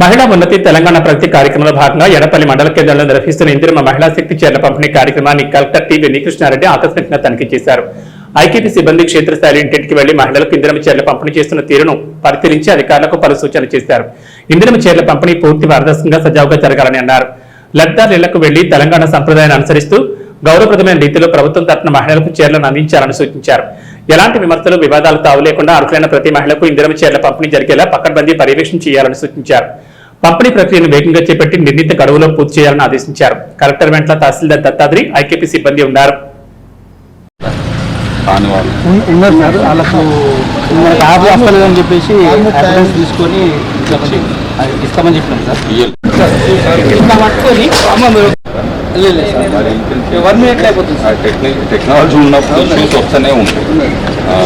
మహిళా ఉన్నతి తెలంగాణ ప్రగతి కార్యక్రమంలో భాగంగా ఎడపల్లి మండల కేంద్రంలో నిర్వహిస్తున్న ఇందిరమ మహిళా శక్తి చీరల పంపిణీ కార్యక్రమాన్ని కలెక్టర్ టి వెన్నికృష్ణారెడ్డి ఆకస్మికంగా తనిఖీ చేశారు. ఐకేపీ సిబ్బంది క్షేత్రస్థాయిలో ఇంటింటికి వెళ్ళి మహిళలకు ఇందిరమ చీరలు పంపిణీ చేస్తున్న తీరును పరిశీలించి అధికారులకు పలు సూచనలు చేశారు. ఇందిరమ చీరల పంపిణీ పూర్తి పారదర్శకంగా సజావుగా జరగాలని అన్నారు. లబ్దార్ ఇళ్ళకు వెళ్ళి తెలంగాణ సంప్రదాయాన్ని అనుసరిస్తూ గౌరవప్రదమైన రీతిలో ప్రభుత్వం తరఫున మహిళలకు చీరలను అందించాలని సూచించారు. ఎలాంటి విమర్శలు వివాదాలు తావు లేకుండా అర్హులైన ప్రతి మహిళకు ఇందిరమ చీరల పంపిణీ జరిగేలా పకడ్బందీ పర్యవేక్షణ చేయాలని సూచించారు. పంపిణీ ప్రక్రియను వేగంగా చేపట్టి నిర్ణీత గడువులో పూర్తి చేయాలని ఆదేశించారు. కలెక్టర్ వెంట్ల తహసీల్దార్ దత్తాద్రి ఐకేపీ సిబ్బంది ఉన్నారు. సార్. వాళ్ళకు చెప్పేసి తీసుకొని ఇస్తామని చెప్పినాం సార్. ఇట్లా పట్టుకొని? వన్ మినిట్ అయిపోతుంది టెక్నాలజీ ఉన్నప్పుడు వస్తూనే ఉంటాయి. ఆ,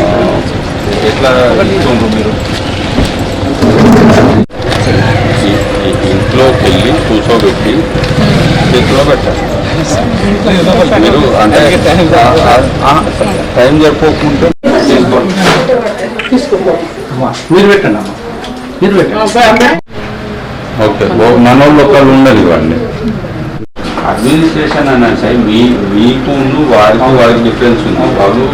ఎట్లా ఇస్తుండ్రు మీరు? వెళ్ళి కూర్చోబెట్టి చేతిలో పెట్టాలి. మీరు అంటే టైం తీసుకోండి. మీరు పెట్టండి అమ్మ. మీరు పెట్టండి. ఓకే మనోళ్ళు ఒకళ్ళు ఉండదు ఇవన్నీ. అడ్మినిస్ట్రేషన్ అని అంటే మీ మీకు వారికి వారికి డిఫరెన్స్ ఉంది. వాళ్ళు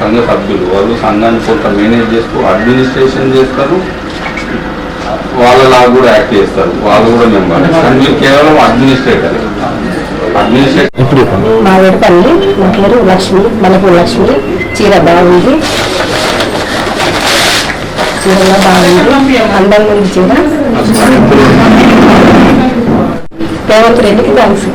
సంఘ సభ్యులు వాళ్ళు సంఘాన్ని కొంత మేనేజ్ చేస్తూ అడ్మినిస్ట్రేషన్ చేస్తారు వాళ్ళలా కూడా యాక్ట్ చేస్తారు. వాళ్ళు కూడా మెంబర్ కానీ కేవలం అడ్మినిస్ట్రేటర్ అడ్మినిస్ట్రేటర్ మా వెడపల్లి నా పేరు లక్ష్మి మలపూర్ లక్ష్మి. చీర బాగుంది. చీర బాగుంది. అందంగా ఉంది చీర. రేవంత్ రెడ్డికి థ్యాంక్స్